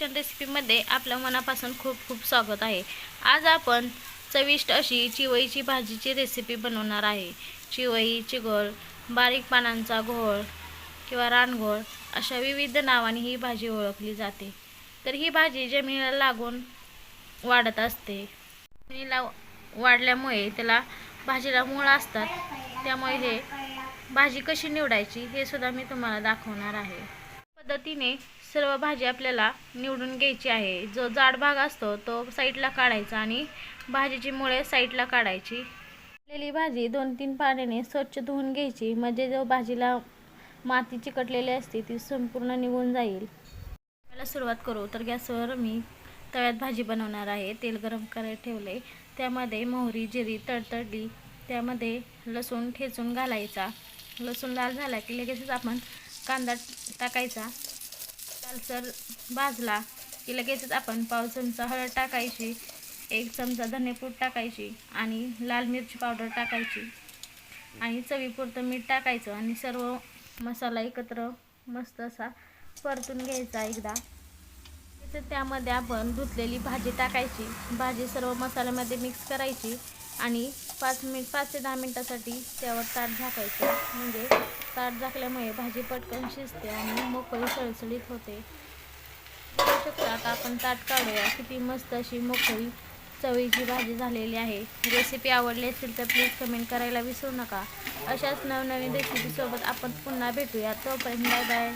Kitchen रेसिपीमध्ये आपल्या मनापासून खूप खूप स्वागत आहे. आज आपण चविष्ट अशी चिवईची भाजीची रेसिपी बनवणार आहे. चिवई चिगोळ बारीक पानांचा घोळ किंवा रानघोळ अशा विविध नावाने ही भाजी ओळखली जाते. तर ही भाजी जमिनीला लागून वाढत असते. जमिनीला वाढल्यामुळे त्याला भाजीला मूळ असतात. त्यामुळे हे भाजी कशी निवडायची हे सुद्धा मी तुम्हाला दाखवणार आहे. पद्धतीने सर्व भाजी आपल्याला निवडून घ्यायची आहे. जो जाड भाग असतो तो साईडला काढायचा आणि भाजीची मुळे साईडला काढायची. काढलेली भाजी दोन तीन पाण्याने स्वच्छ धुवून घ्यायची. म्हणजे जो भाजीला माती चिकटलेली असते ती संपूर्ण निघून जाईल. मला सुरुवात करू. तर गॅसवर मी तव्यात भाजी बनवणार आहे. तेल गरम करायला ठेवले त्यामध्ये मोहरी जिरी तडतडली त्यामध्ये लसूण ठेचून घालायचा. लसूण लाल झाला की लगेचच आपण कांदा टाकायचा. लालसर भाजला की लगेचच आपण पाव चमचा हळद टाकायची एक चमचा धनेपूड टाकायची आणि लाल मिरची पावडर टाकायची आणि चवीपुरतं मीठ टाकायचं आणि सर्व मसाला एकत्र मस्त असा परतून घ्यायचा एकदा. तर त्यामध्ये आपण धुतलेली भाजी टाकायची. भाजी सर्व मसाल्यामध्ये मिक्स करायची आणि पाच मिनिट पाच ते दहा मिनटासाठी त्यावर ताट झाकायचं. म्हणजे ताट झाकल्यामुळे भाजी पटकन शिजते आणि मोकळी सळसळीत होते. बघू शकता आता आपण ताट काढूया. किती मस्त अशी मोकळी चवीची भाजी झालेली आहे. रेसिपी आवडली असेल तर प्लीज कमेंट करायला विसरू नका. अशाच नवनवीन रेसिपीसोबत आपण पुन्हा भेटूया. तोपर्यंत बाय बाय